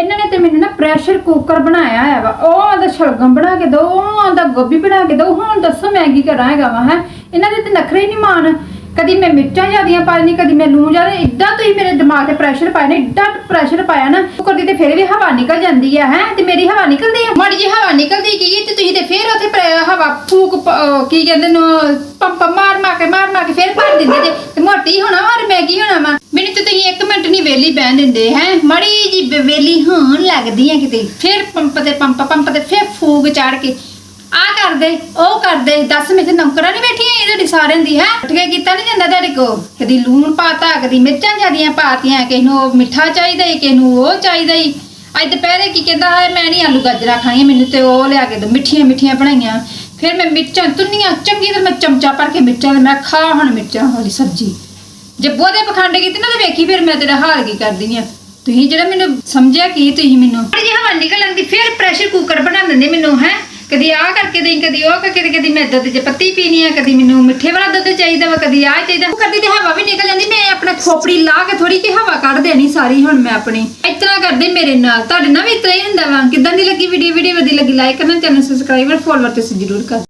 ਇਹਨਾਂ ਨੇ ਤੇ ਮੈਨੂੰ ਨਾ ਪ੍ਰੈਸ਼ਰ ਕੁੱਕਰ ਬਣਾਇਆ ਹੈ ਵਾ। ਉਹ ਆਂਦਾ ਸ਼ਲਗਮ ਬਣਾ ਕੇ ਦੋ, ਉਹ ਆਂਦਾ ਗੋਭੀ ਬਣਾ ਕੇ ਦੋ। ਹੁਣ ਦੱਸੋ ਮੈਂ ਕੀ ਕਰਾਂ ਹੈਗਾ ਵਾ, ਹੈ? ਇਹਨਾਂ ਦੇ ਤੇ ਨਖਰੇ ਹੀ ਨਹੀਂ ਮਾਣ। ਕਦੀ ਮੈਂ ਮਿਰਚਾਂ ਜ਼ਿਆਦੀਆਂ ਪਾ ਕਦੀ ਮੈਂ ਲੂਣ ਜ਼ਿਆਦਾ। ਇੱਦਾਂ ਤੁਸੀਂ ਮੇਰੇ ਦਿਮਾਗ ਤੇ ਪ੍ਰੈਸ਼ਰ ਪਾਇਆ ਨਾ ਇੱਦਾਂ ਪ੍ਰੈਸ਼ਰ ਪਾਇਆ ਨਾ ਕੁੱਕਰ ਦੀ ਤੇ ਫਿਰ ਵੀ ਹਵਾ ਨਿਕਲ ਜਾਂਦੀ ਹੈ ਹੈ? ਤੇ ਮੇਰੀ ਹਵਾ ਨਿਕਲਦੀ ਹੈ ਮਾੜੀ ਜੀ ਹਵਾ ਨਿਕਲਦੀ ਕੀ ਤੇ ਤੁਸੀਂ ਤੇ ਫਿਰ ਉੱਥੇ ਪ੍ਰੇ- ਹਵਾ ਫੂਕ ਪ- ਕੀ ਕਹਿੰਦੇ ਨੂੰ ਪੰਪ ਮਾਰ ਮਾਰ ਕੇ, ਮਾਰ ਮਾਰ ਕੇ ਫਿਰ ਭਰ ਦਿੰਦੇ ਜੇ। ਤੇ ਮੋਟੀ ਹੋਣਾ ਔਰ ਮੈਂ ਕੀ ਹੋਣਾ ਵਾ? ਮੈਨੂੰ ਤੇ ਤੁਸੀਂ ਇੱਕ ਮਿੰਟ ਨਹੀਂ ਵੇਲੀ ਬਹਿਣ ਦਿੰਦੇ, ਹੈ? ਮਾੜੀ ਜੀ ਵੇਲੀ ਹੋਣ ਲੱਗਦੀ ਹੈ ਕਿਤੇ। ਫਿਰ ਪੰਪ ਤੇ ਪੰਪ ਪੰਪ ਤੇ ਫਿਰ ਫੂਕ ਚਾੜ ਕੇ ਆ ਕਰਦੇ, ਉਹ ਕਰਦੇ, ਦੱਸ ਮੇਰੇ ਨੌਕਰਾਂ ਨਹੀਂ ਬੈਠੀਆਂ, ਇਹ ਤੁਹਾਡੀ ਸਾਰਿਆਂ ਦੀ ਹੈ। ਉੱਠ ਕੇ ਕੀਤਾ ਨਹੀਂ ਜਾਂਦਾ ਤੁਹਾਡੇ ਕੋ ਕਦੀ ਲੂਣ ਪਾਤਾ, ਕਦੀ ਮਿਰਚਾਂ ਜਿਆਦੀਆਂ ਪਾਤੀਆਂ, ਕਿਸੇ ਨੂੰ ਮਿੱਠਾ ਚਾਹੀਦਾ ਈ, ਕਿਸੇ ਨੂੰ ਉਹ ਚਾਹੀਦਾ ਈ। ਅੱਜ ਦੁਪਹਿਰੇ ਕੀ ਕਹਿੰਦਾ ਹੈ, ਮੈਂ ਨਹੀਂ ਆਲੂ ਗਾਜਰਾਂ ਖਾਣੀਆਂ, ਮੈਨੂੰ ਤੇ ਉਹ ਲਿਆ ਕੇ ਦੋ, ਮਿੱਠੀਆਂ ਮਿੱਠੀਆਂ ਬਣਾਈਆਂ। ਫਿਰ ਮੈਂ ਮਿਰਚਾਂ ਤੁੰਨੀਆਂ ਚੰਗੀ ਤਰ੍ਹਾਂ ਮੈਂ ਚਮਚਾ ਭਰ ਕੇ ਮਿਰਚਾਂ ਤੇ ਮੈਂ ਖਾ ਹੁਣ ਮਿਰਚਾਂ ਵਾਲੀ ਸਬਜ਼ੀ। ਜੇ ਬੋਦੇ ਪਖੰਡ ਕੀਤੇ ਨਾ ਤੇ ਵੇਖੀ ਫਿਰ ਮੈਂ ਤੇਰਾ ਹਾਲ ਕੀ ਕਰਦੀ ਆ। ਤੁਸੀਂ ਜਿਹੜਾ ਮੈਨੂੰ ਸਮਝਿਆ ਕੀ ਤੁਸੀਂ ਮੈਨੂੰ? ਜੇ ਹਵਾ ਨਿਕਲ ਆਂਦੀ ਫਿਰ ਪ੍ਰੈਸ਼ਰ ਕੁੱਕਰ ਬਣਾ ਦਿੰਦੇ ਮੈਨੂੰ ਹੈ? ਕਦੀ ਆ ਕਰਕੇ ਦੇਈ ਕਦੀ ਉਹ ਕਰਕੇ ਦੇਈਂ, ਕਦੀ ਮੈਂ ਦੁੱਧ 'ਚ ਪੱਤੀ ਪੀਣੀ ਆ ਕਦੀ ਮੈਨੂੰ ਮਿੱਠੇ ਵਾਲਾ ਦੁੱਧ ਚਾਹੀਦਾ ਵਾ ਕਦੀ ਆਹ ਚਾਹੀਦਾ। ਉਹ ਤੇ ਹਵਾ ਵੀ ਨਿਕਲ ਜਾਂਦੀ ਮੈਂ ਆਪਣਾ ਖੋਪੜੀ ਲਾ ਕੇ ਥੋੜੀ ਜਿਹੀ ਹਵਾ ਕੱਢ ਦੇਣੀ ਸਾਰੀ ਹੁਣ ਮੈਂ ਆਪਣੀ। ਇਤਨਾ ਕਰਦੇ ਮੇਰੇ ਨਾਲ ਤੁਹਾਡੇ ਨਾਲ ਵੀ ਇਤਨਾ ਹੀ ਹੁੰਦਾ ਵਾ। ਕਿਦਾਂ ਦੀ ਲੱਗੀ ਵੀਡੀਓ ਵੀਡੀਓ ਵਧੀਆ ਲੱਗੀ ਲਾਈਕ ਕਰਨਾ ਚੈਨਲ ਸਬਸਕ੍ਰਾਈਬ ਫੋਲੋ ਤੇ ਜ਼ਰੂਰ ਕਰ।